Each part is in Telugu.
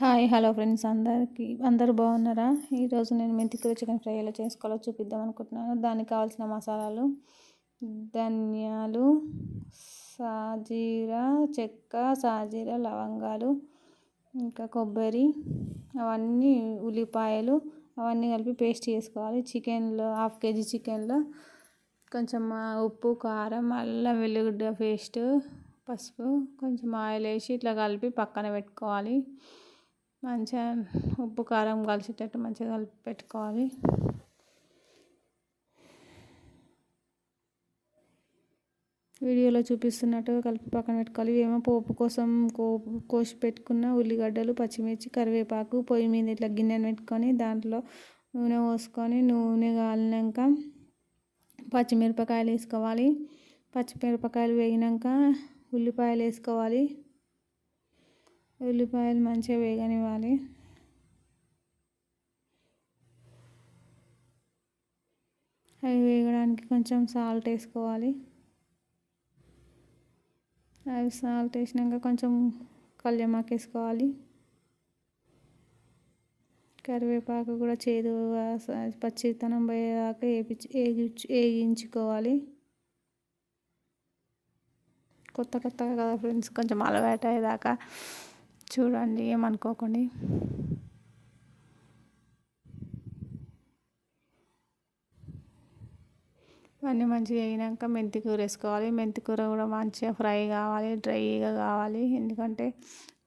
హాయ్ హలో ఫ్రెండ్స్ అందరికీ. అందరు బాగున్నారా? ఈరోజు నేను మెంతికూర చికెన్ ఫ్రై ఎలా చేసుకోవాలో చూపిద్దాం అనుకుంటున్నాను. దానికి కావాల్సిన మసాలాలు ధనియాలు సాజీరా చెక్క సాజీరా లవంగాలు ఇంకా కొబ్బరి అవన్నీ ఉల్లిపాయలు అవన్నీ కలిపి పేస్ట్ చేసుకోవాలి. చికెన్లో హాఫ్ కేజీ చికెన్లో కొంచెం ఉప్పు కారం అల్లం వెల్లిగడ్డ పేస్ట్ పసుపు కొంచెం ఆయిల్ వేసి ఇట్లా కలిపి పక్కన పెట్టుకోవాలి. మంచిగా ఉప్పు కారం కలిసేటట్టు మంచిగా కలిపి పెట్టుకోవాలి. వీడియోలో చూపిస్తున్నట్టుగా కలిపి పక్కన పెట్టుకోవాలి. ఏమో పోపు కోసం కోసి పెట్టుకున్న ఉల్లిగడ్డలు పచ్చిమిర్చి కరివేపాకు పొయ్యి మీద ఇట్లా గిన్నెను పెట్టుకొని దాంట్లో నూనె పోసుకొని నూనె కాలినాక పచ్చిమిరపకాయలు వేసుకోవాలి. పచ్చిమిరపకాయలు వేగినాక ఉల్లిపాయలు వేసుకోవాలి. ఉల్లిపాయలు మంచిగా వేగనివ్వాలి. అవి వేగడానికి కొంచెం సాల్ట్ వేసుకోవాలి. అవి సాల్ట్ వేసినాక కొంచెం కళ్యమాకు వేసుకోవాలి. కరివేపాకు కూడా చేదు పచ్చితనం పోయేదాకా వేపించి వేగించుకోవాలి. కొత్త కొత్తగా కదా ఫ్రెండ్స్ కొంచెం అలవాటు అయ్యేదాకా చూడండి ఏమనుకోకండి. అన్నీ మంచిగా అయినాక మెంతి కూర వేసుకోవాలి. మెంతి కూర కూడా మంచిగా ఫ్రై కావాలి డ్రైగా కావాలి. ఎందుకంటే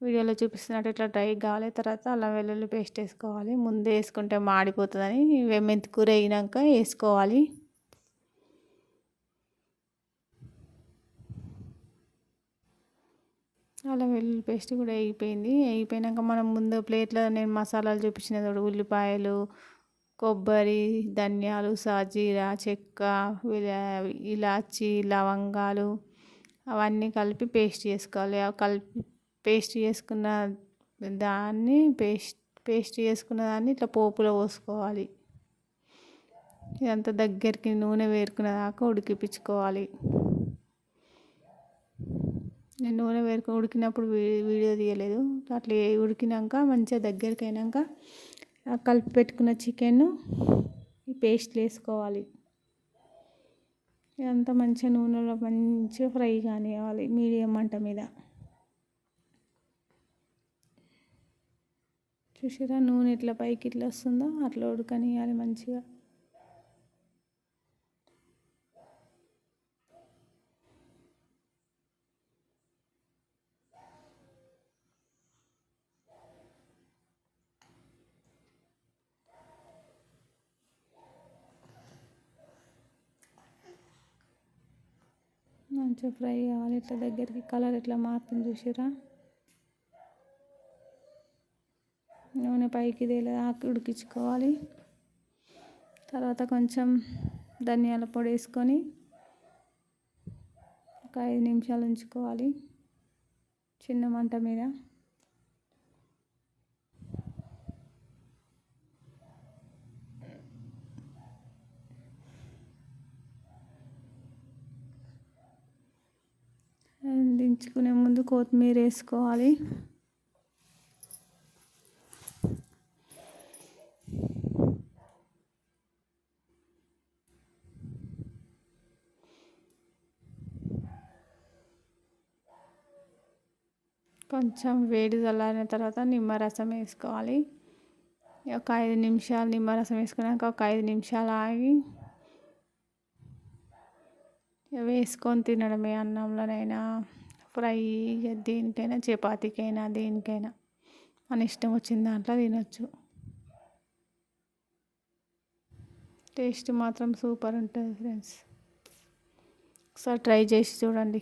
వీడియోలో చూపిస్తున్నట్టు ఇట్లా డ్రై కావాలి. తర్వాత అల్లం వెల్లుల్లి పేస్ట్ వేసుకోవాలి. ముందే వేసుకుంటే మాడిపోతుందని మెంతి కూర అయినాక వేసుకోవాలి. అలా వెల్లుల్లి పేస్ట్ కూడా వేగిపోయింది వేగిపోయినాక మనం ముందు ప్లేట్లో నేను మసాలాలు చూపించిన ఉల్లిపాయలు కొబ్బరి ధనియాలు సాజీరా చెక్క ఇలాచి లవంగాలు అవన్నీ కలిపి పేస్ట్ చేసుకోవాలి. కలిపి పేస్ట్ చేసుకున్న దాన్ని పేస్ట్ పేస్ట్ చేసుకున్న దాన్ని ఇట్లా పోపులో పోసుకోవాలి. ఇదంతా దగ్గరికి నూనె వేరుకున్న దాకా ఉడికిపించుకోవాలి. నేను నూనె వేరుకు ఉడికినప్పుడు వీడియో తీయలేదు. అట్లా ఉడికినాక మంచిగా దగ్గరికి అయినాక కలిపి పెట్టుకున్న చికెన్ ఈ పేస్ట్ వేసుకోవాలి. ఇదంతా మంచిగా నూనెలో మంచిగా ఫ్రై కానివ్వాలి మీడియం మంట మీద. చూసారా నూనె ఇట్లా పైకి ఇట్లా వస్తుందో అట్లా ఉడకనియాలి మంచిగా. కొంచెం ఫ్రై కావాలి. ఇట్లా దగ్గరికి కలర్ ఇట్లా మారుతుంది చూసిరా నూనె పైకి ఆకు ఉడికించుకోవాలి. తర్వాత కొంచెం ధనియాల పొడి వేసుకొని ఒక ఐదు నిమిషాలు ఉంచుకోవాలి. చిన్న మంట మీద. వేయించుకునే ముందు కొత్తిమీర వేసుకోవాలి. కొంచెం వేడి చల్లారిన తర్వాత నిమ్మరసం వేసుకోవాలి. ఒక ఐదు నిమిషాలు నిమ్మరసం వేసుకున్నాక ఒక ఐదు నిమిషాలు ఆగి వేసుకొని తినడమే అన్నంలోనైనా ఫ్రై దేనికైనా చపాతీకైనా దేనికైనా. మన ఇష్టం వచ్చిన దాంట్లో తినొచ్చు. టేస్ట్ మాత్రం సూపర్ ఉంటుంది ఫ్రెండ్స్. ఒకసారి ట్రై చేసి చూడండి.